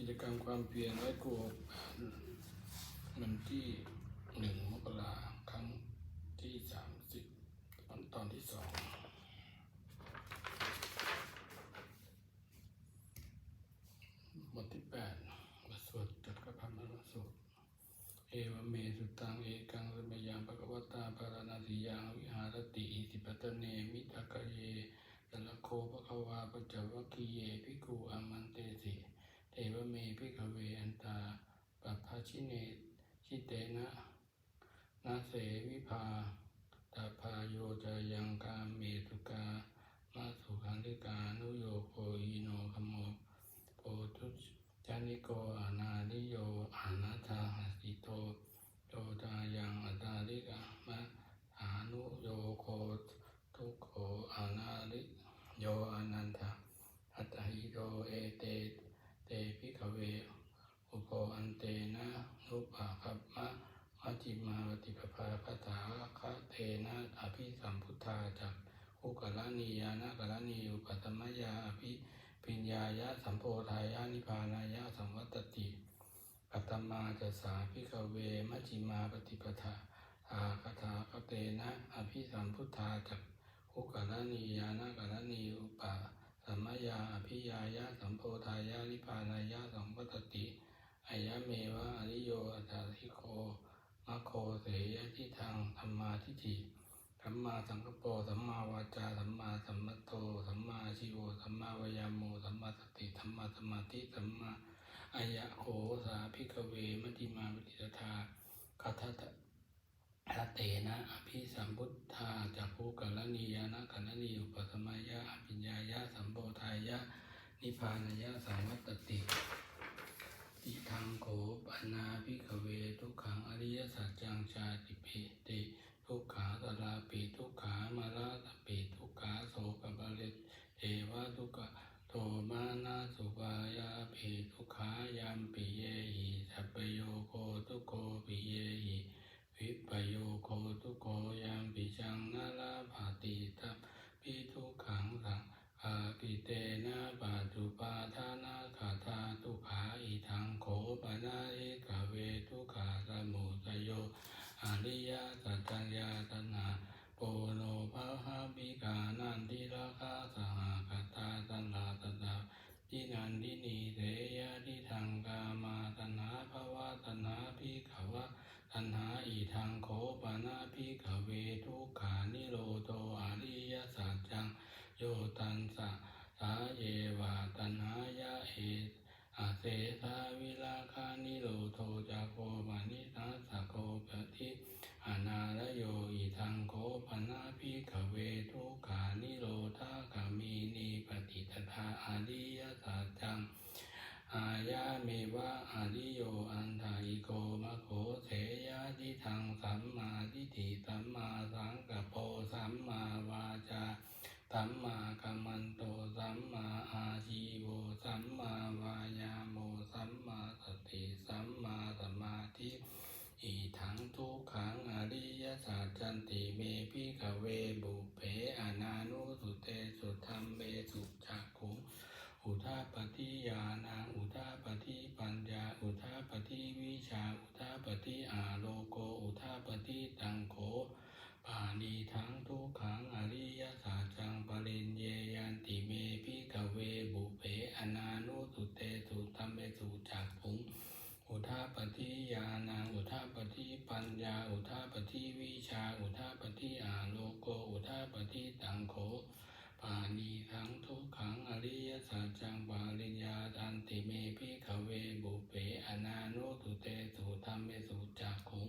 กิจกรรมความเพียรไว้กูวันที่หนึ่งมกราครั้งที่สามสิบตอนตอนที่สองบทที่แปดบทสวดจักรพันธ์มรสูตรเอวเมสุตังเอกังสมยังภะคะวตาภารณสียังวิหารติอิสิปตเนมิทักเยตะละโคภะคะวาปัจวัคคีเยภิกขุอามันเตสิ เอวเมพิกเวอันตาปัพพชิเนชิเตนะนาเสวิภาตาพาโยจายังกาเมตุกามาสุขันติกานุโยโภอิโนขโมโปทุจานิโกอานาลิโยอานาธาหสิโตโตตายังอัตตาลิกามะอานุโยโคทุกโขอานาลิโยอนันทาอัตหิโตเอเตเตพิกเวอุโกอันเตนะนุปะคัปมะมัจจิมาวติปภาคตาคะเต นะอภิสัมพุทธาจักอุกลนียานะกลนีอุปตมยาอภิปิญญายะสัมโพธายะนิพพานายะสัมวัตติปัตมาจะสาพิกเวมัจิมาปฏิปทาอาคาถาคเตนะอภิสัมพุทธาจักขุกรณียานะกรณีอุปาสัมมยาอภิยายะสัมโพธายะนิพพานายะสัมวัตติอายะเมวะอริโยอัตถาธิโค มะโคเสยะทิทางธรรมาทิฏฐิสัมมาสังกปรสัมมาวาจาสัมมาสัมมัตโตสัมมาชิโวสัมมาวายาโมสัมมาสติสัมมาสมาธิสัมมาอายะโขสาภิกเวมัจจิมาปฏิทธาคัทตะทะเตนะอภิสัมพุทธาจากภูกัลนียานะกัลนีอุปสมัยยะอภิญญายะสัมโพธายะนิพพานายะสังวัตติ ปนาภิกเวทุกขังอริยสัจจังชาติปิติทุกขาตลาปิทุกขามาราตปิทุกขาโสกบาลิเทวะทุกขโทมานาสุปายาปิทุกขายามปิเยหิสัพโยโคทุกโกปิเยหิ สสาวิลาคานิโรโทจักโคมานิทัสสะโคปฏิอนาลโยอิทังโคปนาภิกเวทุกานิโรธาขามีนีปฏิตถาอาริยสัจจังอายาเมวะอาริโยอันทาอิโกมะโคเสยะทิทังสัมมาทิฏฐิสัมมาสังกัปโปสัมมาวาจาสัมมากัมมันโตสัมมาอาชีโวสัมมาวายาโมสัมมาสติสัมมาสมาธิอีถังทุกขังอริย สัจจันติเมพิกเวบุเพอนานุสุเตสุธรรมเมสุจักขุอุทาปฏิญาณังอุทาปฏิปัญญาอุทาปฏิวิชาอุทาปฏิอาโลโกอุทาปฏิตังโข ปาณีทั้งทุกขังอริยสัจจังปริญเยยันติเมพิกเวบุเพอนานุสุเตสุตัมเมสุจักขุงอุทาปฏิญาณังอุทาปฏิปัญญาอุทาปฏิวิชาอุทาปฏิอาโลโกอุทาปฏิตังโข ปาณีทั้งทุกขังอริยสัจจังปริญญาตันติเมพิขเวบุเปอนานุสุเตสุธรรมเมสุจักขุง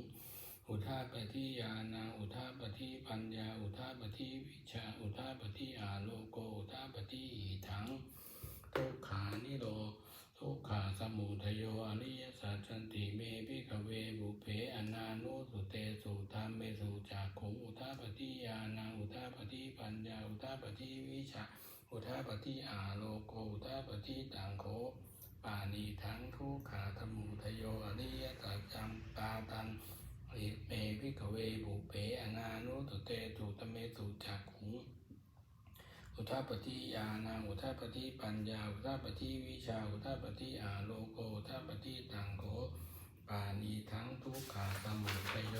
อุทาปฏิญาณาอุทาปฏิปัญญา อุทาปฏิวิชา อุทาปฏิอาโลโก อุทาปฏิอิทังทุกขานิโร ทุกขาสมุทโยอริยสัจจันติเมพิกเวบุเพอนานุสุเตสุธรรมเมสุจักขุงอุทาปฏิญาณังอุทาปฏิปัญญาอุทาปฏิวิชาอุทาปฏิอาโลโกอุทาปฏิตังโคปาณีทั้งทุกขาธมุทโยอริยสัจจังตาตังเมวิกเวบุเปอนานุตุเตตุตเมตุจักขุง อุทาปฏิญาณังอุทาปฏิปัญญา อุทาปฏิวิชา อุทาปฏิอาโลโก อุทาปฏิตังโขปานีทั้งทุกขาสมุทัยโย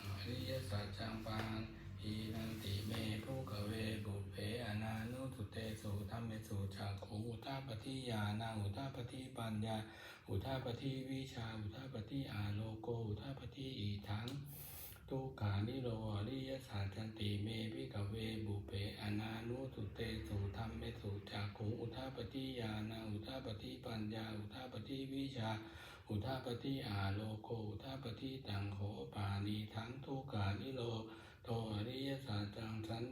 อริยสัจจังปานอีนันติเมภูกเวบุเพอนานุสุเตสุธรรมเมสุจักขุอุทาปฏิญาณังอุทาปฏิปัญญา อุทาปฏิวิชา อุทาปฏิอาโลโก อุทาปฏิอีทั้ง ทุกขานิโรอริย สัจจันติเมพิกเวบุเปอนานุสุเตสุธรรมเมสุจักขุอุทาปฏิญาณอุทาปฏิปัญญา อุทาปฏิวิชา อุทาปฏิอาโลโกอุทาปฏิตังโขปานีทั้งทุกขานิโรโทอริยสัจจังสัน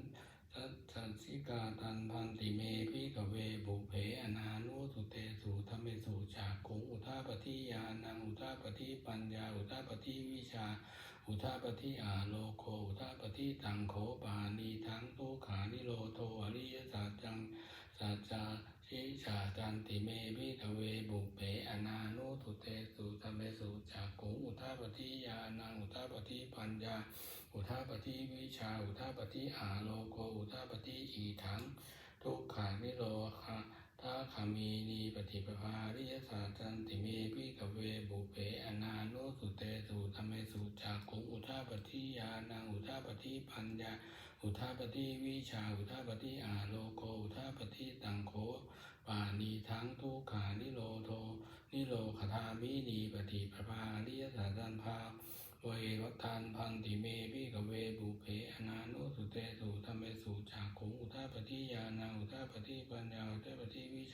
สัจสันสิกาตันพันติเมพิกเวบุเพอนานุสุเตสุธรรมเมสุจักขุอุทาปฏิญาณอุทาปฏิปัญญา อุทาปฏิวิชา อุทาปฏิอาโลโกอุทาปฏิตังโขปานีทังทุขานิโรโทอริยสัจจังสัจจาชิชาจันติเมพิกเวบุเปอนานุสุเตสุธรรมเมสุจักขุอุทาปฏิญาณังอุทาปฏิปัญญา อุทาปฏิวิชา อุทาปฏิอาโลโกอุทาปฏิอีถังทุกขานิโรคะ ทัคามีนีปฏิปภาริยศาจันติเมพิกเวบุเพอนาโนสุเตสุธรรมสุจากขุอุทาปฏิญาณังอุทาปฏิปัญญา อุทาปฏิวิชาอุทาปฏิอาโลโกอุทาปฏิตังโขปานีทั้งทุกขานิโรโท นิโรคทามินีปฏิปภาริยศาจันภาเววัฏานพันติเมพิกเวบุเพอนาโนสุเตสุธรรมสุจากขุอุทาปฏิญาณังอุทาปฏิปั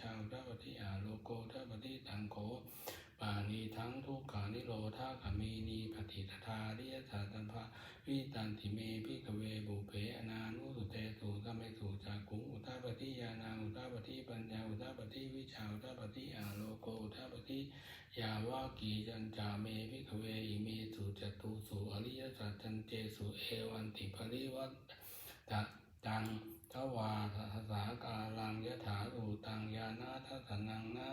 ฏิวิชาอุทาปฏิอาโลโกอุทาปฏิตังโขปานีทั้งทุกขานิโรธาขมีนีปฏิทธาริยสาตันภาวิตันติเมพิกเวบุเพอนานุสุเตสุธรรมเมสุจากขุอุทาปฏิญาณังอุทาปฏิปัญญาอุทาปฏิวิชาอุทาปฏิอาโลโกอุทาปฏิยาวากีจันจาเมพิกเวอิเมสุจตุสุอริยสัจจันเจสุเอวันติปริวัตตะตัง ทวาทัสสากาลังยถารูตังยานาทัสนังนา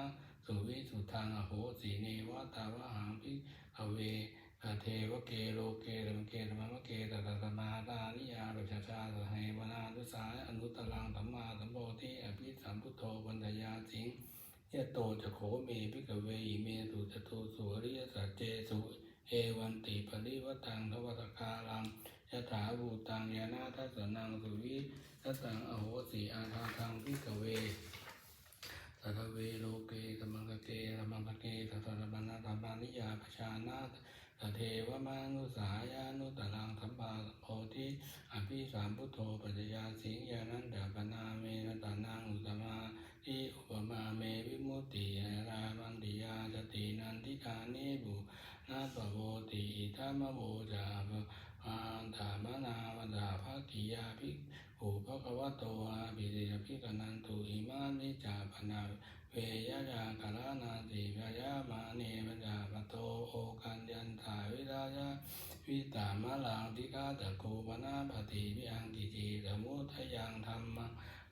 สุวิสุทางอโหสีเนวตาวหังพิกเวเทวเกโลเกรมเกรมมะเกตตตมาตานิยาปชาชาสเหวนานุสาอนุตตรังสัมมาสัมโพธิอภิสัมพุทโธวันตยาสิงยะโตจะโขเมพิกเวอิเมสุจตุสุริยสัจเจสุเอวันติปริวัตังทวัตคาลัง ยถาภูตังยานาทัสสนังสุวิทัสสังอโหสีอาทาทังพิกเวสัทเวโลเกสมังคเกสมังคเกสัทธรรมนาธรรมานิยาปชานาตเทวมานุสายานุตลังสัมปาโพธิอภิสามพุทโธปัจจยาสิงยานันดาปนาเมนตานังอุตมาอิอุปมาเมวิมุตติรามันติยาสตินันทิกาเนิบุ นาตโวติอิทัมโวจาภอันธามนาวดาภากิยาภิกขุภะคะวะโตอาภิเดภิกนันตุอิมานิจาปนาเวยยะกาลานาติกายามาเนวันดาปโตโอกันยันถาวิรายะวิตามะลังทิกาตะโกปนาปฏิวิอังกิจิสมุทยังธรรมะ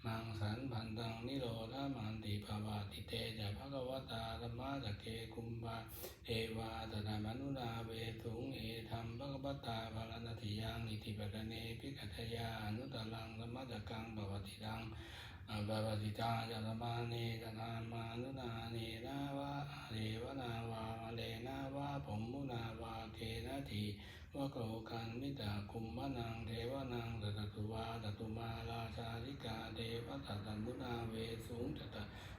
มังสันพันตังนิโรธามันติภาวะติเตจะภะคะวตาธรรมะจะเกคุมบาเอวาตถามนุนาเวทุงเอธรรมภะคะวตาภารณติยังอิติปะเนพิกัตยานุตลังธรรมะจะกังภวติตังอภวติตาจะธรรมาเนจะนามานุนาเนนาวะเรวนาวาเลนาวะผมมุนาวาเกนะที วะโกกันมิตาคุมมะนังเทวนังตตตุวาตตุมาราชาลิกาเทวตัตมุนาเวสุงตต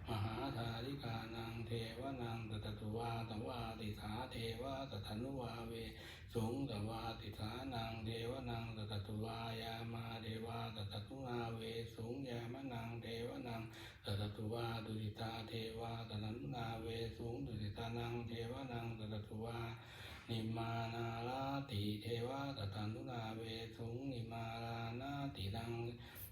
มหาธาริกานังเทวนังตตตุวาตวาติสาเทวะตถานุวาเวสุงตวาติสานังเทวนังตตตุวายามาเทวาตตตุนาเวสุงยามะนังเทวนังตตตุวาดุริตาเทวาตถานุนาเวสุงดุริตานังเทวนังตตตุวา นิมานาลาติเทวะตตันตุนาเวสุงนิมาลานาติดัง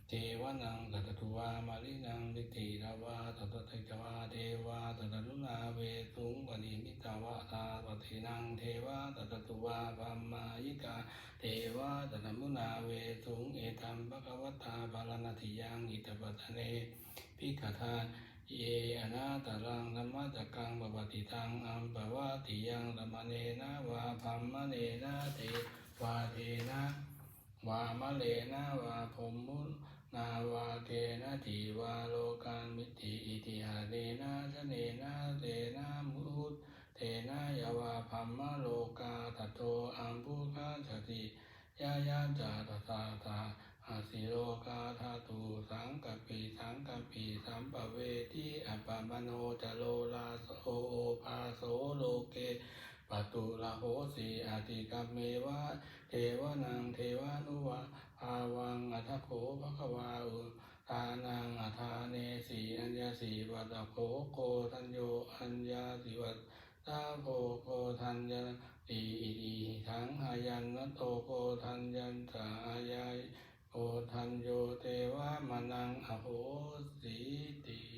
เทวนังตตตุวามาลินังวิติราวาตตติจวาเทวาตตันตุนาเวสุงปณิมิตาวะตาปฏินังเทวะตตตุวาปัมมายิกาเทวะตตันตุนาเวสุงเอตัมภะคะวตาบาลนาติยังอิตปัตเนพิกขา เยอนาตรังธรรมจักกังปปติตังอัมปวาติยังธรรมเนนะวาพัมมะเนนะเทวาเทนะวามะเลนะวาพมมุนาวาเกนะทีวาโลกังมิติอิติหาเนนะชะเนนะเตนะมุตเทนะยาวาพัมมะโลกาตโตอัมพุคาสติยายาจาตตาตาอา สิโลกาธาตุสังกปปิสังกปปิสัมปเวทิอัปปมโนจโลลาโสโอภาโสโลเกปตุละโหสีอาติกัมเมวะเทวนังเทวานุวาภาวังอัทโขภควาอุทานังอัทาเนสีอัญญาสีวัตโขโกทัญโยอัญญาสิวัตตาโภโกทัญญาตีอิติทังอายันนโตโกทัญญันตาอายาย โอทันโยเทวะมนังอโหสิติ